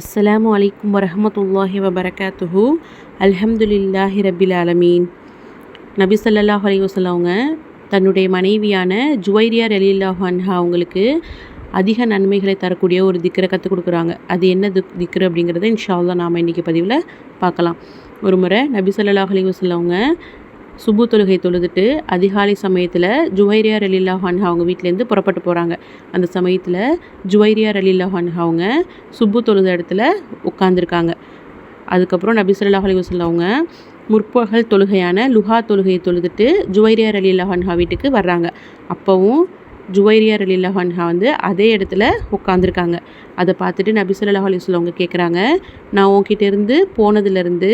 அஸ்லாம் வலைக்கம் வரமத்துல்லாஹி வபரகாத்துஹு. அல்ஹம்துலில்லாஹி ரபில் ஆலமீன். நபி ஸல்லல்லாஹு அலைஹி அவங்க தன்னுடைய மனைவியான ஜுவைரியார் அலில்லாஹ் அன்ஹா அவங்களுக்கு அதிக நன்மைகளை தரக்கூடிய ஒரு திக்கரை கற்றுக் கொடுக்குறாங்க. அது என்ன திக் திக்ரு அப்படிங்கிறத இன்ஷா அல்லாஹ் நாம் இன்றைக்கி பதிவில் பார்க்கலாம். ஒரு முறை நபி ஸல்லல்லாஹு அலைஹி சுபு தொழுகை தொழுதுட்டு அதிகாலை சமயத்தில் ஜுவைரியா ரலில்லாஹு ஹான்ஹா அவங்க வீட்டிலேருந்து புறப்பட்டு போகிறாங்க அந்த சமயத்தில் ஜுவைரியா ரலில்லாஹு ஹான்ஹா அவங்க சுப்பு தொழுத இடத்துல உட்காந்துருக்காங்க அதுக்கப்புறம் நபி ஸல்லல்லாஹு அலைஹி வஸல்லம் அவங்க முற்பகல் தொழுகையான லுஹா தொழுகையை தொழுதுட்டு ஜுவைரியா ரலில்லாஹு ஹான்ஹா வீட்டுக்கு வர்றாங்க. அப்போவும் ஜுவைரியா ரலில்லாஹு அன்ஹா வந்து அதே இடத்துல உட்காந்துருக்காங்க அதை பார்த்துட்டு நபி ஸல்லல்லாஹு அவங்க கேட்குறாங்க நான் உங்ககிட்ட இருந்து போனதுலேருந்து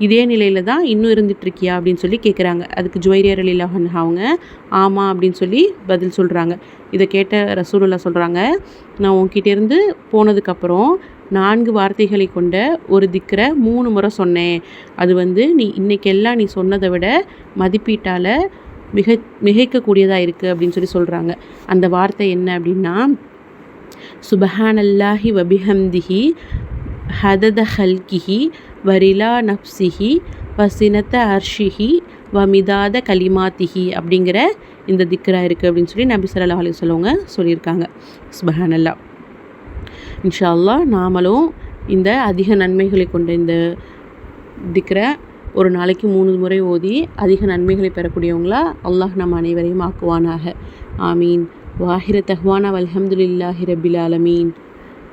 இதே நிலையில் தான் இன்னும் இருந்துகிட்ருக்கியா அப்படின்னு சொல்லி கேட்குறாங்க அதுக்கு ஜுவைரியர் அலி அன்ஹா அவங்க ஆமாம் அப்படின்னு சொல்லி பதில் சொல்கிறாங்க இதை கேட்ட ரசூலுல்லா சொல்கிறாங்க நான் உன்கிட்டேருந்து போனதுக்கப்புறம் நான்கு வார்த்தைகளை கொண்ட ஒரு திக்கரை மூணு முறை சொன்னேன். அது வந்து நீ இன்னைக்கெல்லாம் நீ சொன்னதை விட மதிப்பீட்டால் மிக மிகைக்கக்கூடியதாக இருக்குது அப்படின்னு சொல்லி சொல்கிறாங்க அந்த வார்த்தை என்ன அப்படின்னா சுபஹானல்லாஹி வபிஹம்திஹி ஹதத ஹல்கிஹி வரிலா நப்சிஹி வசினத்த அர்ஷிஹி வமிதாத கலிமாத்திஹி அப்படிங்கிற இந்த திக்கராக இருக்குது அப்படின்னு சொல்லி நபி சொல்லா அலி சொல்லுவங்க சொல்லியிருக்காங்க. சுபஹானல்லா. இன்ஷா அல்லாஹ் நாமளும் இந்த அதிக நன்மைகளை கொண்ட இந்த திக்ரை ஒரு நாளைக்கு மூணு முறை ஓதி அதிக நன்மைகளை பெறக்கூடியவங்களா அல்லாஹ் நம் அனைவரையும் ஆக்குவானாக. ஆமீன். வாஹிர தஹ்வானா அல்ஹம்துலில்லாஹி ரபில் ஆலமீன்.